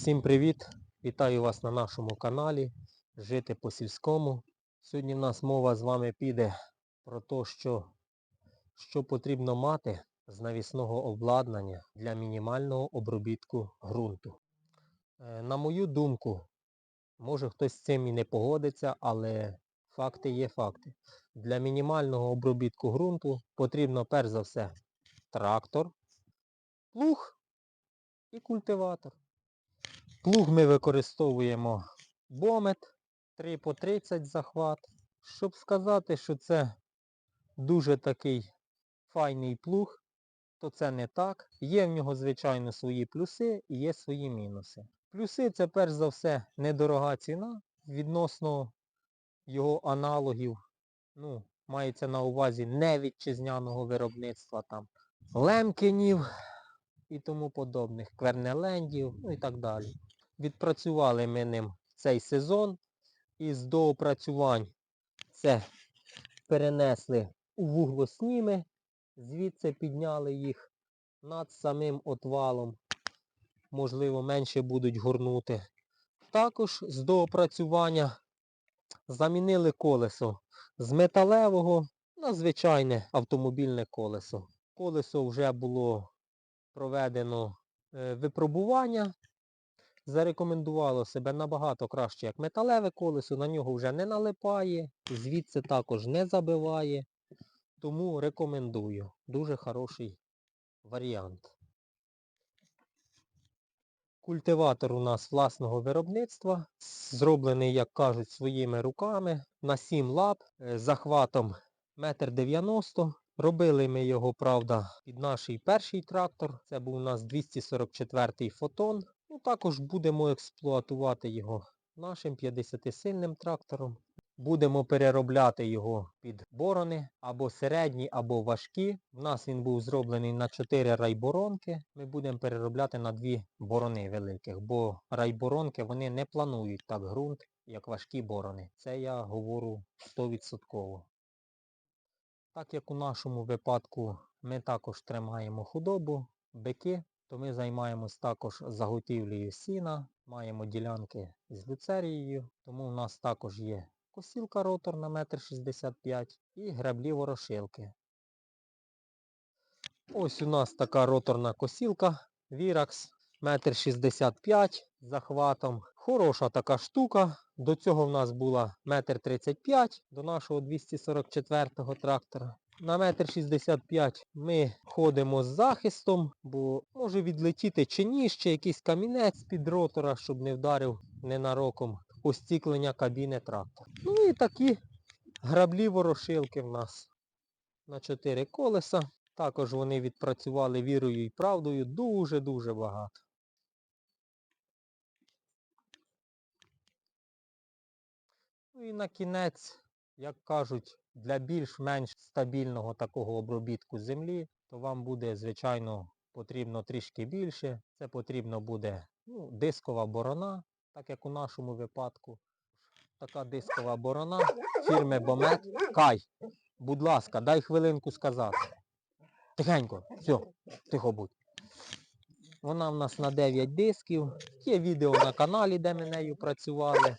Всім привіт! Вітаю вас на нашому каналі Жити по сільському. Сьогодні в нас мова з вами піде про те, що, що потрібно мати з навісного обладнання для мінімального обробітку ґрунту. Е, На мою думку, може хтось з цим і не погодиться, але факти є факти. Для мінімального обробітку ґрунту потрібно перш за все трактор, плуг і культиватор. Плуг ми використовуємо бомет 3 по 30 захват. Щоб сказати, що це дуже такий файний плуг, то це не так. Є в нього, звичайно, свої плюси і є свої мінуси. Плюси це перш за все недорога ціна відносно його аналогів. Ну, мається на увазі не вітчизняного виробництва там лемкінів і тому подобних, квернелендів, ну і так далі. Відпрацювали ми ним цей сезон. Із доопрацювань це перенесли у вуглосніми, звідси підняли їх над самим отвалом. Можливо, менше будуть горнути. Також з доопрацювання замінили колесо з металевого на звичайне автомобільне колесо. Колесо вже було проведено е, випробування зарекомендувало себе набагато краще, як металеве колесо, на нього вже не налипає, звідси також не забиває. Тому рекомендую. Дуже хороший варіант. Культиватор у нас власного виробництва, зроблений, як кажуть, своїми руками, на 7 лап, е, захватом 1,90 м. Робили ми його, правда, під наш перший трактор. Це був у нас 244-й фотон. Ну, також будемо експлуатувати його нашим 50-сильним трактором. Будемо переробляти його під борони, або середні, або важкі. У нас він був зроблений на 4 райборонки. Ми будемо переробляти на 2 борони великих, бо райборонки вони не планують так ґрунт, як важкі борони. Це я говорю 100%. Так як у нашому випадку ми також тримаємо худобу, бики, то ми займаємось також заготівлею сіна, маємо ділянки з люцерією, тому у нас також є косілка ротор на 1,65 м і граблі ворошилки. Ось у нас така роторна косілка Virax 1,65 м захватом. Хороша така штука. До цього в нас була 1,35 м до нашого 244-го трактора. На 1,65 м ми ходимо з захистом, бо може відлетіти чи ніж, чи якийсь камінець під ротора, щоб не вдарив ненароком остіклення кабіни трактора. Ну і такі граблі ворошилки в нас на 4 колеса. Також вони відпрацювали вірою і правдою дуже-дуже багато. Ну і на кінець, як кажуть, для більш-менш стабільного такого обробітку землі, то вам буде, звичайно, потрібно трішки більше. Це потрібно буде ну, дискова борона, так як у нашому випадку. Така дискова борона фірми Бомет. Кай, будь ласка, дай хвилинку сказати. Тихенько, все, тихо будь. Вона в нас на 9 дисків. Є відео на каналі, де ми нею працювали.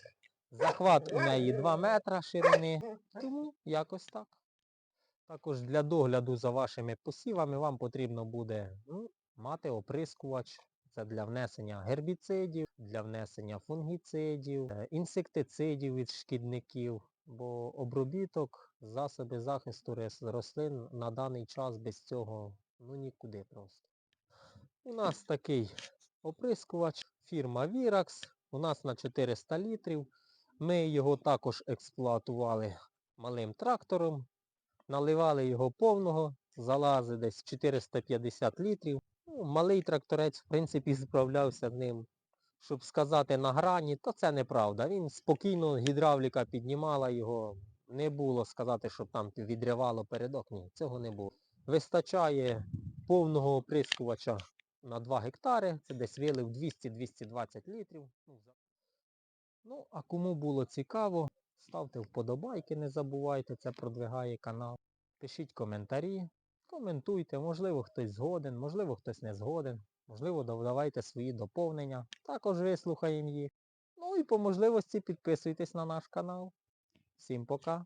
Захват у неї 2 метра ширини, тому якось так. Також для догляду за вашими посівами вам потрібно буде ну, мати оприскувач. Це для внесення гербіцидів, для внесення фунгіцидів, е, інсектицидів від шкідників, бо обробіток, засоби захисту рослин на даний час без цього ну нікуди просто. У нас такий оприскувач, фірма Virax, у нас на 400 літрів. Ми його також експлуатували малим трактором, наливали його повного, залази десь 450 літрів. Ну, малий тракторець, в принципі, справлявся ним. Щоб сказати на грані, то це неправда. Він спокійно, гідравліка піднімала його. Не було сказати, щоб там відривало передок. Ні, цього не було. Вистачає повного оприскувача на 2 гектари. Це десь вилив 200-220 літрів. Ну, а кому було цікаво, ставте вподобайки, не забувайте, це продвигає канал. Пишіть коментарі. Коментуйте, можливо хтось згоден, можливо хтось не згоден, можливо додавайте свої доповнення, також вислухаємо їх. Ну і по можливості підписуйтесь на наш канал. Всім пока!